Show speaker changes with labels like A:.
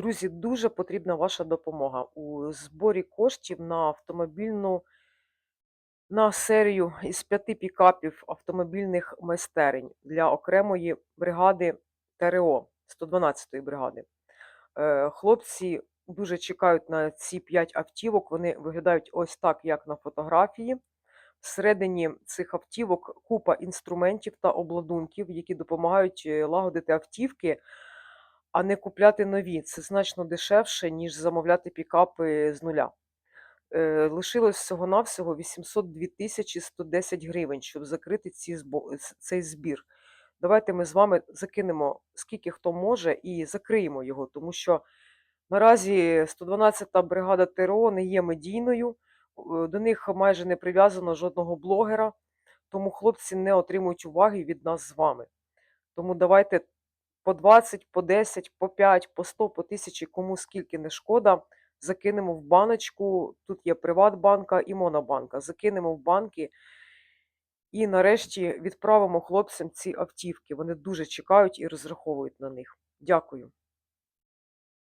A: Друзі, дуже потрібна ваша допомога у зборі коштів на автомобільну на серію із п'яти пікапів автомобільних майстерень для окремої бригади ТРО 112-ї бригади. Е, Хлопці дуже чекають на ці п'ять автівок. Вони виглядають ось так, як на фотографії. Всередині цих автівок купа інструментів та обладунків, які допомагають е, лагодити автівки, а не купляти нові. Це значно дешевше, ніж замовляти пікапи з нуля. Е, Лишилось всього-навсього 802 тисячі 110 гривень, щоб закрити ці цей збір. Давайте ми з вами закинемо скільки хто може і закриємо його, тому що наразі 112-та бригада ТРО не є медійною, е, до них майже не прив'язано жодного блогера, тому хлопці не отримують уваги від нас з вами. Тому давайте по 20, по 10, по 5, по 100, по 1000, кому скільки не шкода, закинемо в баночку. Тут є Приватбанка і Монобанка. Закинемо в банки і нарешті відправимо хлопцям ці автівки. Вони дуже чекають і розраховують на них. Дякую.